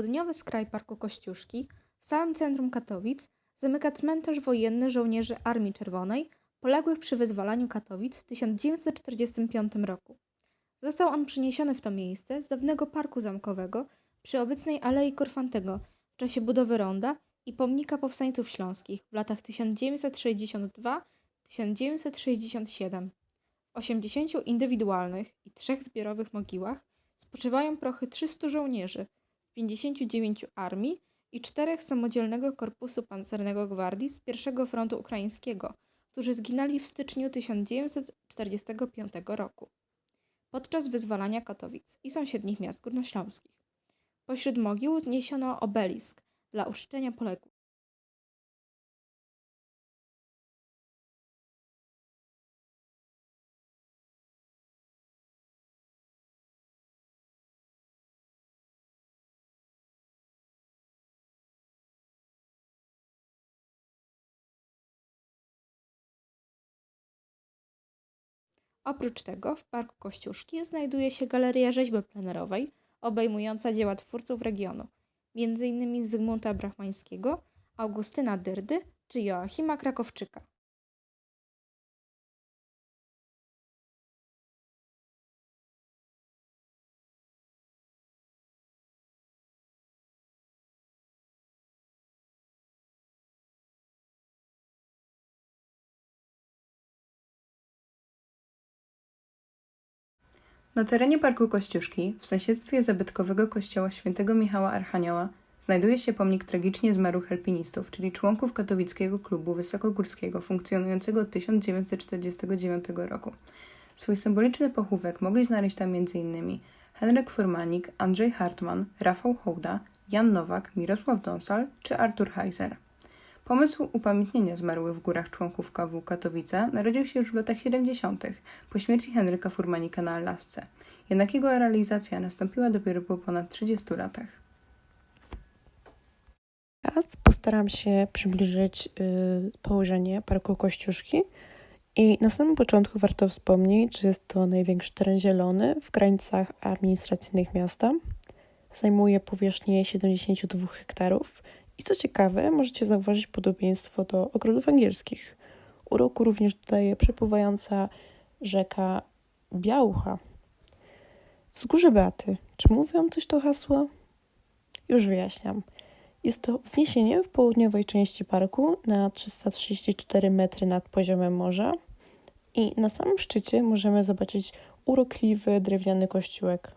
Południowy skraj Parku Kościuszki, w samym centrum Katowic, zamyka cmentarz wojenny żołnierzy Armii Czerwonej poległych przy wyzwalaniu Katowic w 1945 roku. Został on przeniesiony w to miejsce z dawnego parku zamkowego przy obecnej Alei Korfantego w czasie budowy ronda i pomnika powstańców śląskich w latach 1962-1967. W 80 indywidualnych i trzech zbiorowych mogiłach spoczywają prochy 300 żołnierzy 59 armii i czterech samodzielnego korpusu pancernego gwardii z I Frontu Ukraińskiego, którzy zginęli w styczniu 1945 roku podczas wyzwalania Katowic i sąsiednich miast górnośląskich. Pośród mogił zniesiono obelisk dla uczczenia poległych. Oprócz tego w Parku Kościuszki znajduje się galeria rzeźby plenerowej obejmująca dzieła twórców regionu, m.in. Zygmunta Brachmańskiego, Augustyna Dyrdy czy Joachima Krakowczyka. Na terenie Parku Kościuszki, w sąsiedztwie zabytkowego kościoła świętego Michała Archanioła, znajduje się pomnik tragicznie zmarłych alpinistów, czyli członków katowickiego klubu wysokogórskiego funkcjonującego od 1949 roku. Swój symboliczny pochówek mogli znaleźć tam m.in. Henryk Furmanik, Andrzej Hartman, Rafał Hołda, Jan Nowak, Mirosław Donsal czy Artur Heiser. Pomysł upamiętnienia zmarłych w górach członków KW Katowice narodził się już w latach 70. po śmierci Henryka Furmanika na Alasce. Jednak jego realizacja nastąpiła dopiero po ponad 30 latach. Teraz postaram się przybliżyć y, położenie Parku Kościuszki. I na samym początku warto wspomnieć, że jest to największy teren zielony w granicach administracyjnych miasta. Zajmuje powierzchnię 72 hektarów i co ciekawe, możecie zauważyć podobieństwo do ogrodów angielskich. Uroku również dodaje przepływająca rzeka Białucha. Wzgórze Beaty. Czy mówią coś to hasło? Już wyjaśniam. Jest to wzniesienie w południowej części parku na 334 metry nad poziomem morza i na samym szczycie możemy zobaczyć urokliwy drewniany kościółek.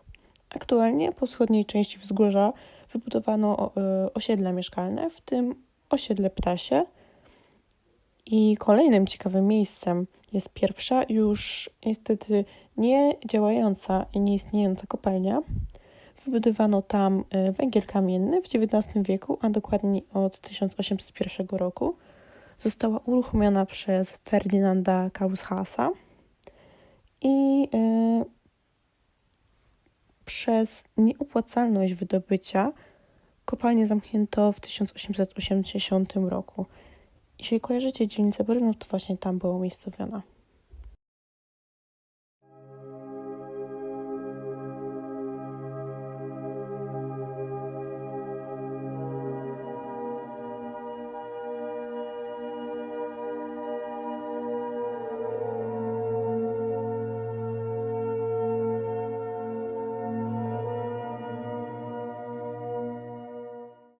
Aktualnie po wschodniej części wzgórza wybudowano e, osiedla mieszkalne, w tym osiedle Ptasie. I kolejnym ciekawym miejscem jest pierwsza, już niestety nie działająca i nieistniejąca kopalnia. Wybudowano tam e, węgiel kamienny w XIX wieku, a dokładnie od 1801 roku. Została uruchomiona przez Ferdynanda Kaushasa i yy, przez nieopłacalność wydobycia kopalnię zamknięto w 1880 roku. Jeśli kojarzycie dzielnicę Brno, to właśnie tam była umiejscowiona.